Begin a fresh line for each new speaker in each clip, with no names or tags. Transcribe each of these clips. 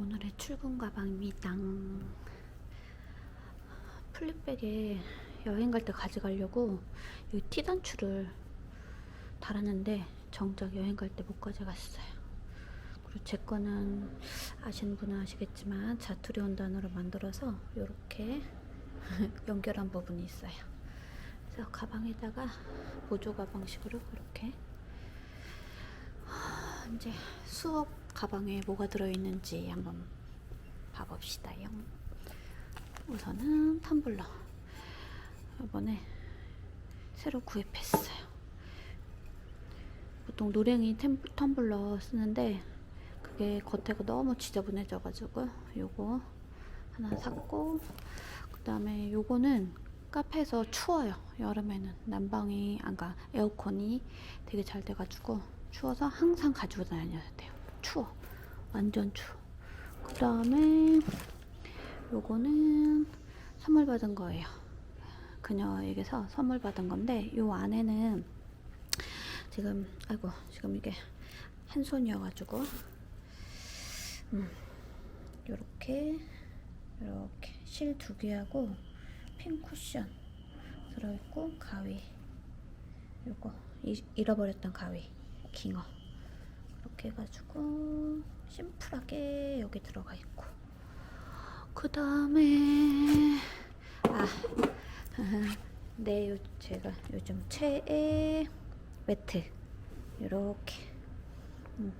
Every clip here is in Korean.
오늘의 출근 가방입니다. 플립백에 여행 갈 때 가져가려고 이 티단추를 달았는데 정작 여행 갈 때 못 가져갔어요. 그리고 제 거는 아시는 분은 아시겠지만 자투리 원단으로 만들어서 이렇게 연결한 부분이 있어요. 그래서 가방에다가 보조 가방식으로 이렇게 하, 이제 수업 가방에 뭐가 들어있는지 한번 봐봅시다요. 우선은 텀블러. 이번에 새로 구입했어요. 보통 노랭이 템, 텀블러 쓰는데 그게 겉에가 너무 지저분해져가지고 요거 하나 샀고 그 다음에 요거는 카페에서 추워요. 여름에는 난방이 안가 에어컨이 되게 잘 돼가지고 추워서 항상 가지고 다녀야 돼요. 추워. 완전 추워. 그 다음에 요거는 선물 받은 거예요. 그녀에게서 선물 받은 건데 요 안에는 지금 아이고 지금 이게 한 손이어가지고 음 요렇게 이렇게 실 두 개하고 핀 쿠션 들어있고 가위 요거 이- 잃어버렸던 가위 깅어 이렇게 해가지고 심플하게 여기 들어가 있고. 그 다음에 아 네, 요 제가 요즘 최애 매트. 이렇게. 음,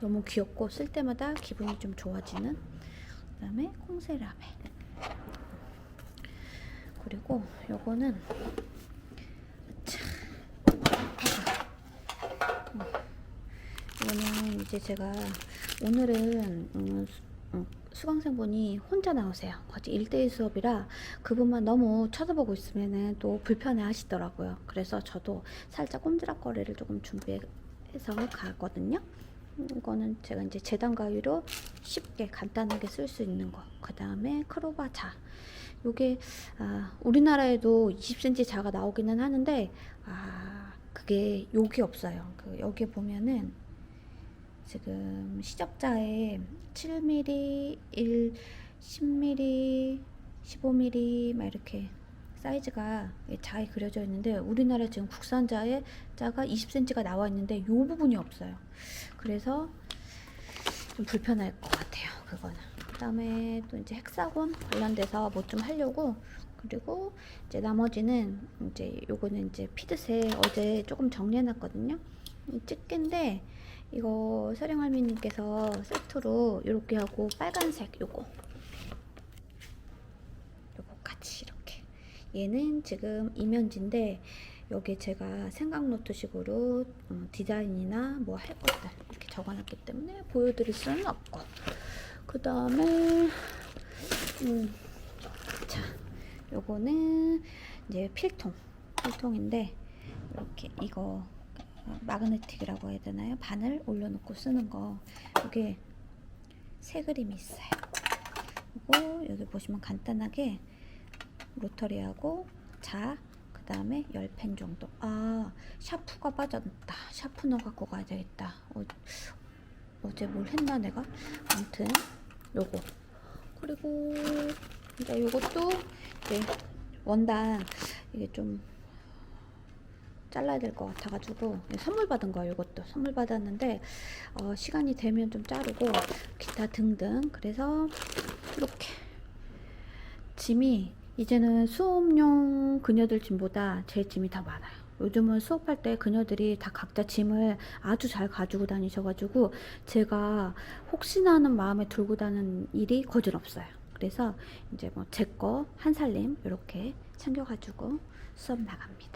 너무 귀엽고 쓸 때마다 기분이 좀 좋아지는 그 다음에 콩세라벨 그리고 요거는 차, 음, 이거는 이제 제가 오늘은 음, 수- 음, 수강생분이 혼자 나오세요. 어제 1대1 수업이라 그분만 너무 쳐다보고 있으면은 또 불편해 하시더라고요. 그래서 저도 살짝 꼼지락거리를 조금 준비해서 가거든요. 음, 이거는 제가 이제 재단 가위로 쉽게 간단하게 쓸 수 있는 거. 그 다음에 크로바 자. 요게 아, 우리나라에도 20cm 자가 나오기는 하는데 아 그게 여기 없어요. 그 여기 보면은 지금 시접자에 7mm, 1, 10mm, 15mm 막 이렇게 사이즈가 자에 그려져 있는데 우리나라 지금 국산자에 자가 20cm가 나와 있는데 이 부분이 없어요. 그래서 좀 불편할 것 같아요. 그거는. 그다음에 또 이제 헥사곤 관련돼서 뭐 좀 하려고 그리고 이제 나머지는 이제 요거는 이제 피드셋 어제 조금 정리해놨거든요. 이 집게인데 이거 서령할미님께서 세트로 이렇게 하고 빨간색 요거. 요거 같이 이렇게. 얘는 지금 이면지인데 여기 제가 생각 노트식으로 어, 디자인이나 뭐 할 것들 이렇게 적어놨기 때문에 보여드릴 수는 없고. 그 다음에 음, 자 요거는 이제 필통 필통인데 이렇게 이거 어, 마그네틱이라고 해야 되나요? 바늘 올려놓고 쓰는 거 이게 새 그림이 있어요. 그리고 여기 보시면 간단하게 로터리하고 자, 그 다음에 열펜 정도. 아, 샤프가 빠졌다. 샤프너 갖고 가야 되겠다. 어, 어제 뭘 했나 내가? 아무튼 요거. 그리고 이제 요것도 이제 원단 이게 좀 잘라야 될 것 같아가지고 선물 받은 거예요. 이것도 선물 받았는데 어, 시간이 되면 좀 자르고 기타 등등 그래서 이렇게 짐이 이제는 수업용 그녀들 짐보다 제 짐이 더 많아요. 요즘은 수업할 때 그녀들이 다 각자 짐을 아주 잘 가지고 다니셔가지고 제가 혹시나 하는 마음에 들고 다니는 일이 거진 없어요. 그래서 이제 뭐 제 거 한 살림 이렇게 챙겨가지고 수업 나갑니다.